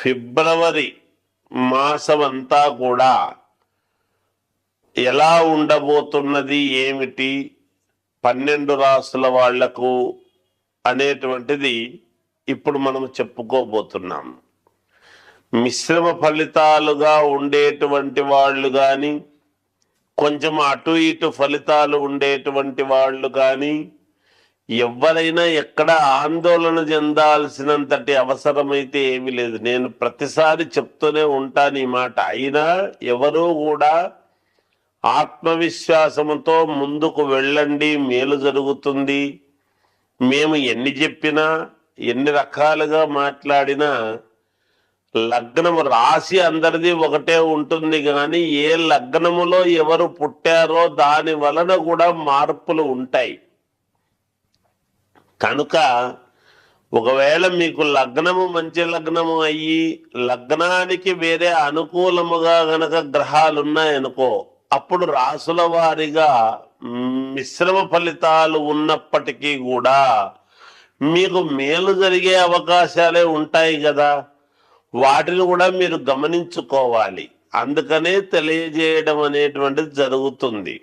ఫిబ్రవరి మాసమంతా కూడా ఎలా ఉండబోతున్నది ఏమిటి? పన్నెండు రాసుల వాళ్ళకు అనేటువంటిది ఇప్పుడు మనం చెప్పుకోబోతున్నాం. మిశ్రమ ఫలితాలుగా ఉండేటువంటి వాళ్ళు కానీ కొంచెం అటు ఇటు ఫలితాలు ఉండేటువంటి వాళ్ళు కానీ ఎవరైనా ఎక్కడ ఆందోళన చెందాల్సినంతటి అవసరమైతే ఏమీ లేదు. నేను ప్రతిసారి చెప్తూనే ఉంటాను ఈ మాట. అయినా ఎవరూ కూడా ఆత్మవిశ్వాసంతో ముందుకు వెళ్ళండి మేలు జరుగుతుంది. మేము ఎన్ని చెప్పినా ఎన్ని రకాలుగా మాట్లాడినా లగ్నము రాశి అందరిది ఒకటే ఉంటుంది కానీ ఏ లగ్నములో ఎవరు పుట్టారో దాని వలన కూడా మార్పులు ఉంటాయి. కనుక ఒకవేళ మీకు లగ్నము మంచి లగ్నము అయ్యి లగ్నానికి వేరే అనుకూలముగా గనక గ్రహాలు ఉన్నాయనుకో అప్పుడు రాసుల వారిగా మిశ్రమ ఫలితాలు ఉన్నప్పటికీ కూడా మీకు మేలు జరిగే అవకాశాలే ఉంటాయి కదా వాటిని కూడా మీరు గమనించుకోవాలి. అందుకనే తెలియజేయడం అనేటువంటిది జరుగుతుంది.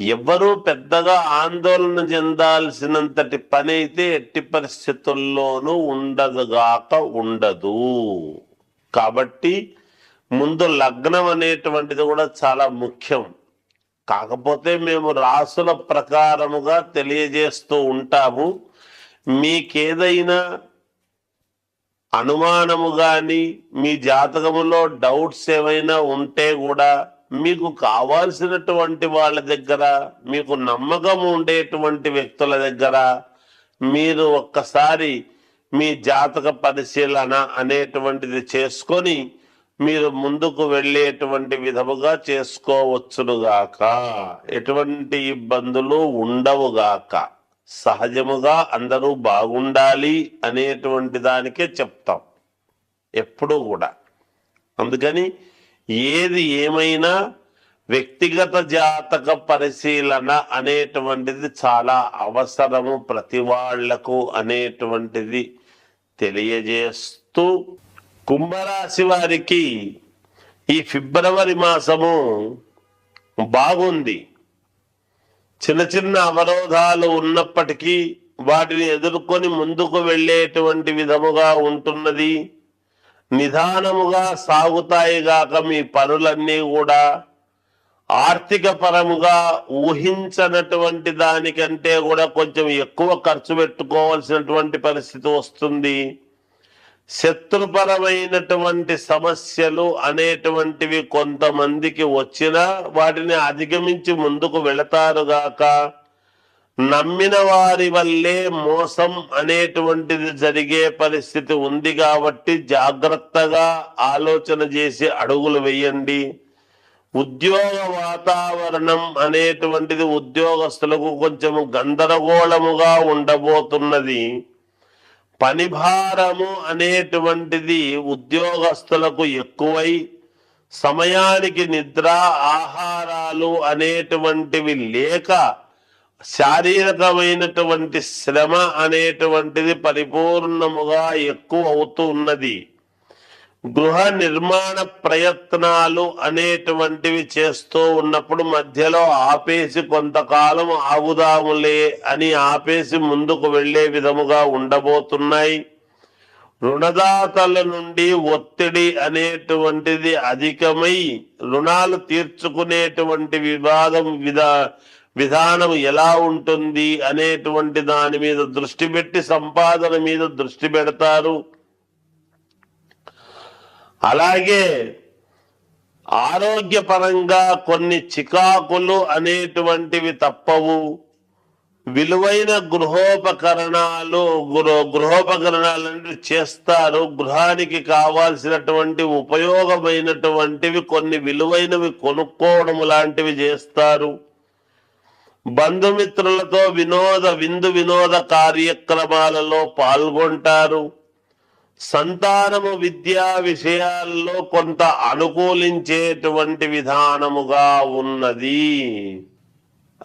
ఎవ్వరూ పెద్దగా ఆందోళన చెందాల్సినంతటి పని అయితే ఎట్టి పరిస్థితుల్లోనూ ఉండదుగాక ఉండదు. కాబట్టి ముందు లగ్నం అనేటువంటిది కూడా చాలా ముఖ్యం. కాకపోతే మేము రాసుల ప్రకారముగా తెలియజేస్తూ ఉంటాము. మీకేదైనా అనుమానము కానీ మీ జాతకములో డౌట్స్ ఏమైనా ఉంటే కూడా మీకు కావాల్సినటువంటి వాళ్ళ దగ్గర మీకు నమ్మకం ఉండేటువంటి వ్యక్తుల దగ్గర మీరు ఒక్కసారి మీ జాతక పరిశీలన అనేటువంటిది చేసుకొని మీరు ముందుకు వెళ్ళేటువంటి విధముగా చేసుకోవచ్చునుగాక ఎటువంటి ఇబ్బందులు ఉండవుగాక సహజముగా అందరూ బాగుండాలి అనేటువంటి దానికే చెప్తాం. ఎప్పుడూ కూడా. అందుకని ఏది ఏమైనా వ్యక్తిగత జాతక పరిశీలన అనేటువంటిది చాలా అవసరము ప్రతి వాళ్ళకు అనేటువంటిది తెలియజేస్తూ కుంభరాశి వారికి ఈ ఫిబ్రవరి మాసము బాగుంది. చిన్న చిన్న అవరోధాలు ఉన్నప్పటికీ వాటిని ఎదుర్కొని ముందుకు వెళ్ళేటువంటి విధముగా ఉంటున్నది. నిదానముగా సాగుతాయి గాక మీ పనులన్నీ కూడా ఆర్థిక పరముగా ఊహించనటువంటి దానికంటే కూడా కొంచెం ఎక్కువ ఖర్చు పెట్టుకోవాల్సినటువంటి పరిస్థితి వస్తుంది. శత్రుపరమైనటువంటి సమస్యలు అనేటువంటివి కొంతమందికి వచ్చినా వాటిని అధిగమించి ముందుకు వెళతారుగాక నమ్మిన వారి వల్లే మోసం అనేటువంటిది జరిగే పరిస్థితి ఉంది కాబట్టి జాగ్రత్తగా ఆలోచన చేసి అడుగులు వేయండి. ఉద్యోగ వాతావరణం అనేటువంటిది ఉద్యోగస్తులకు కొంచెం గందరగోళముగా ఉండబోతున్నది. పని భారము అనేటువంటిది ఉద్యోగస్తులకు ఎక్కువై సమయానికి నిద్ర ఆహారాలు అనేటువంటివి లేక శారీరకమైనటువంటి శ్రమ అనేటువంటిది పరిపూర్ణముగా ఎక్కువ అవుతూ ఉన్నది. గృహ నిర్మాణ ప్రయత్నాలు అనేటువంటివి చేస్తూ ఉన్నప్పుడు మధ్యలో ఆపేసి కొంతకాలం ఆగుదాములే అని ఆపేసి ముందుకు వెళ్ళే విధముగా ఉండబోతున్నాయి. రుణదాతల నుండి ఒత్తిడి అనేటువంటిది అధికమై రుణాలు తీర్చుకునేటువంటి వివాదం విధా విధానం ఎలా ఉంటుంది అనేటువంటి దాని మీద దృష్టి పెట్టి సంపాదన మీద దృష్టి పెడతారు. అలాగే ఆరోగ్యపరంగా కొన్ని చికాకులు అనేటువంటివి తప్పవు. విలువైన గృహోపకరణాలు గృహ గృహోపకరణాలను చేస్తారు. గృహానికి కావాల్సినటువంటి ఉపయోగమైనటువంటివి కొన్ని విలువైనవి కొనుక్కోవడం లాంటివి చేస్తారు. బంధుమిత్రులతో వినోద విందు వినోద కార్యక్రమాలలో పాల్గొంటారు. సంతానము విద్యా విషయాల్లో కొంత అనుకూలించేటువంటి విధానముగా ఉన్నది.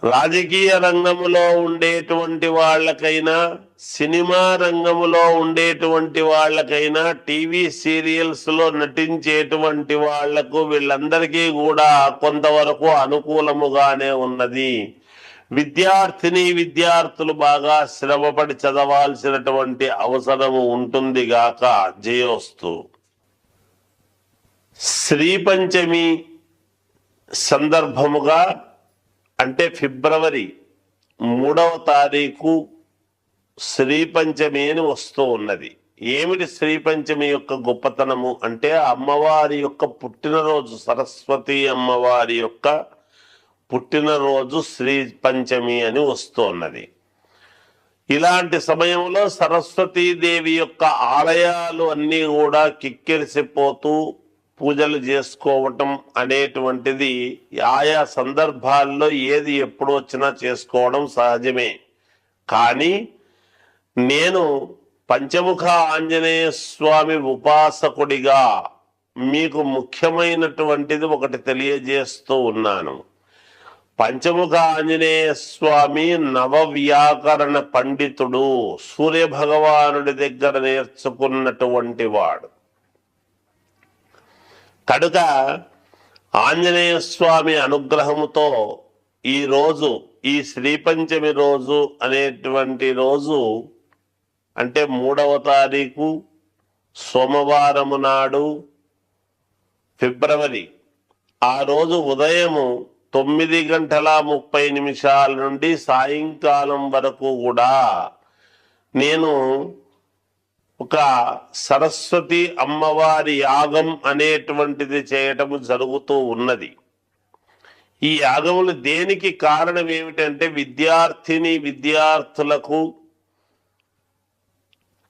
రాజకీయ రంగములో ఉండేటువంటి వాళ్ళకైనా సినిమా రంగములో ఉండేటువంటి వాళ్ళకైనా టీవీ సీరియల్స్లో నటించేటువంటి వాళ్ళకు వీళ్ళందరికీ కూడా కొంతవరకు అనుకూలముగానే ఉన్నది. విద్యార్థిని విద్యార్థులు బాగా శ్రమపడి చదవాల్సినటువంటి అవసరము ఉంటుంది గాక జయోస్తు. శ్రీపంచమి సందర్భముగా అంటే ఫిబ్రవరి మూడవ తారీఖు శ్రీపంచమి అని వస్తూ ఉన్నది. ఏమిటి శ్రీపంచమి యొక్క గొప్పతనము అంటే అమ్మవారి యొక్క పుట్టినరోజు సరస్వతి అమ్మవారి యొక్క పుట్టినరోజు శ్రీ పంచమి అని వస్తున్నది. ఇలాంటి సమయంలో సరస్వతీదేవి యొక్క ఆలయాలు అన్నీ కూడా కిక్కిరిసిపోతూ పూజలు చేసుకోవటం అనేటువంటిది ఆయా సందర్భాల్లో ఏది ఎప్పుడు వచ్చినా చేసుకోవడం సహజమే. కానీ నేను పంచముఖ ఆంజనేయ స్వామి ఉపాసకుడిగా మీకు ముఖ్యమైనటువంటిది ఒకటి తెలియజేస్తూ ఉన్నాను. పంచముఖ ఆంజనేయ స్వామి నవ వ్యాకరణ పండితుడు సూర్య భగవానుడి దగ్గర నేర్చుకున్నటువంటి వాడు. కనుక ఆంజనేయ స్వామి అనుగ్రహముతో ఈ రోజు ఈ శ్రీ పంచమి రోజు అనేటువంటి రోజు అంటే మూడవ తారీఖు సోమవారము నాడు ఫిబ్రవరి ఆ రోజు ఉదయము తొమ్మిది గంటల ముప్పై నిమిషాల నుండి సాయంకాలం వరకు కూడా నేను ఒక సరస్వతి అమ్మవారి యాగం అనేటువంటిది చేయటము జరుగుతూ ఉన్నది. ఈ యాగములు దేనికి కారణం ఏమిటంటే విద్యార్థిని విద్యార్థులకు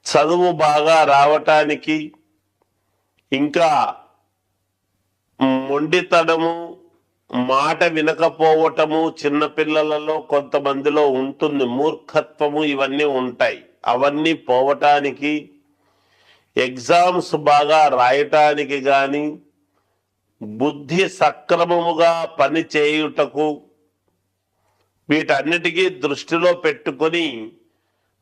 చదువు బాగా రావటానికి ఇంకా మొండితనము మాట వినకపోవటము చిన్నపిల్లలలో కొంతమందిలో ఉంటుంది. మూర్ఖత్వము ఇవన్నీ ఉంటాయి. అవన్నీ పోవటానికి ఎగ్జామ్స్ బాగా రాయటానికి గాని బుద్ధి సక్రమముగా పని చేయుటకు వీటన్నిటికీ దృష్టిలో పెట్టుకొని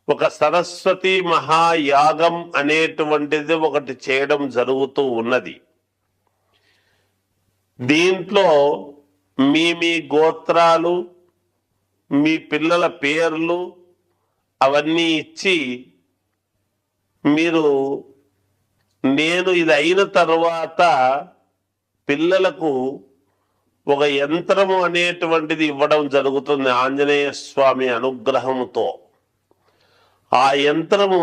ఒక సరస్వతి మహాయాగం అనేటువంటిది ఒకటి చేయడం జరుగుతూ ఉన్నది. దీంట్లో మీ మీ గోత్రాలు మీ పిల్లల పేర్లు అవన్నీ ఇచ్చి మీరు నేను ఇది అయిన తర్వాత పిల్లలకు ఒక యంత్రము అనేటువంటిది ఇవ్వడం జరుగుతుంది ఆంజనేయ స్వామి అనుగ్రహముతో. ఆ యంత్రము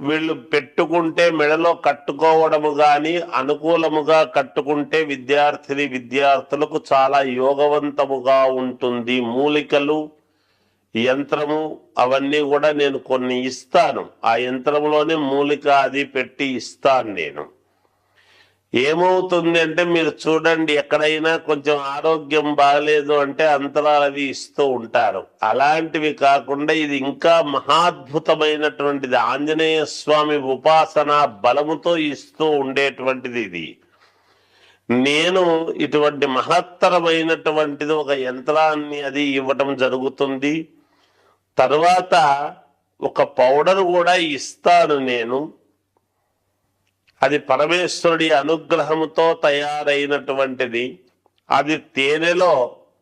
వీళ్ళు పెట్టుకుంటే మెడలో కట్టుకోవడము గాని అనుకూలముగా కట్టుకుంటే విద్యార్థిని విద్యార్థులకు చాలా యోగవంతముగా ఉంటుంది. మూలికలు యంత్రము అవన్నీ కూడా నేను కొన్ని ఇస్తాను. ఆ యంత్రంలోనే మూలిక అది పెట్టి ఇస్తాను నేను. ఏమవుతుంది అంటే మీరు చూడండి ఎక్కడైనా కొంచెం ఆరోగ్యం బాగలేదు అంటే అంతరాలు అవి ఇస్తూ ఉంటారు. అలాంటివి కాకుండా ఇది ఇంకా మహాద్భుతమైనటువంటిది. ఆంజనేయ స్వామి ఉపాసన బలముతో ఇస్తూ ఉండేటువంటిది ఇది. నేను ఇటువంటి మహత్తరమైనటువంటిది ఒక యంత్రాన్ని అది ఇవ్వటం జరుగుతుంది. తర్వాత ఒక పౌడర్ కూడా ఇస్తాను నేను. అది పరమేశ్వరుడి అనుగ్రహంతో తయారైనటువంటిది. అది తేనెలో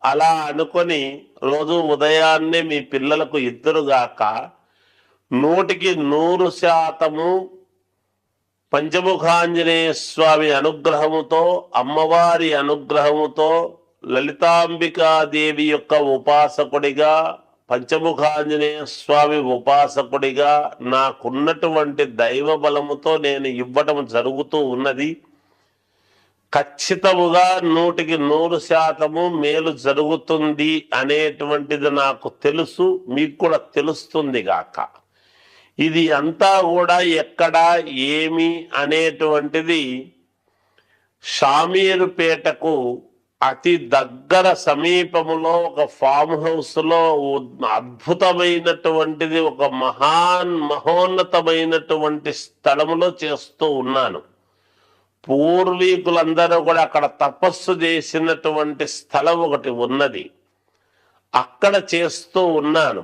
అలా అనుకొని రోజు ఉదయాన్నే మీ పిల్లలకు ఇద్దరుగాక నూటికి నూరు శాతము పంచముఖాంజనేయ స్వామి అనుగ్రహముతో అమ్మవారి అనుగ్రహముతో లలితాంబికాదేవి యొక్క ఉపాసకుడిగా పంచముఖాంజనేయ స్వామి ఉపాసకుడిగా నాకున్నటువంటి దైవ బలముతో నేను ఇవ్వటం జరుగుతూ ఉన్నది. ఖచ్చితముగా నూటికి నూరు శాతము మేలు జరుగుతుంది అనేటువంటిది నాకు తెలుసు మీకు కూడా తెలుస్తుంది గాక. ఇది అంతా కూడా ఎక్కడ ఏమి అనేటువంటిది షామీరుపేటకు అతి దగ్గర సమీపములో ఒక ఫామ్ హౌస్లో అద్భుతమైనటువంటిది ఒక మహాన్ మహోన్నతమైనటువంటి స్థలములో చేస్తూ ఉన్నాను. పూర్వీకులందరూ కూడా అక్కడ తపస్సు చేసినటువంటి స్థలం ఒకటి ఉన్నది. అక్కడ చేస్తూ ఉన్నాను.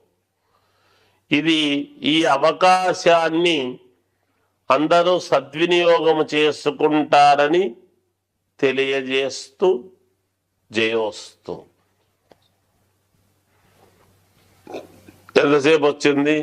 ఇది ఈ అవకాశాన్ని అందరూ సద్వినియోగం చేసుకుంటారని తెలియజేస్తూ జయోస్తు. ఎంతసేపు వచ్చింది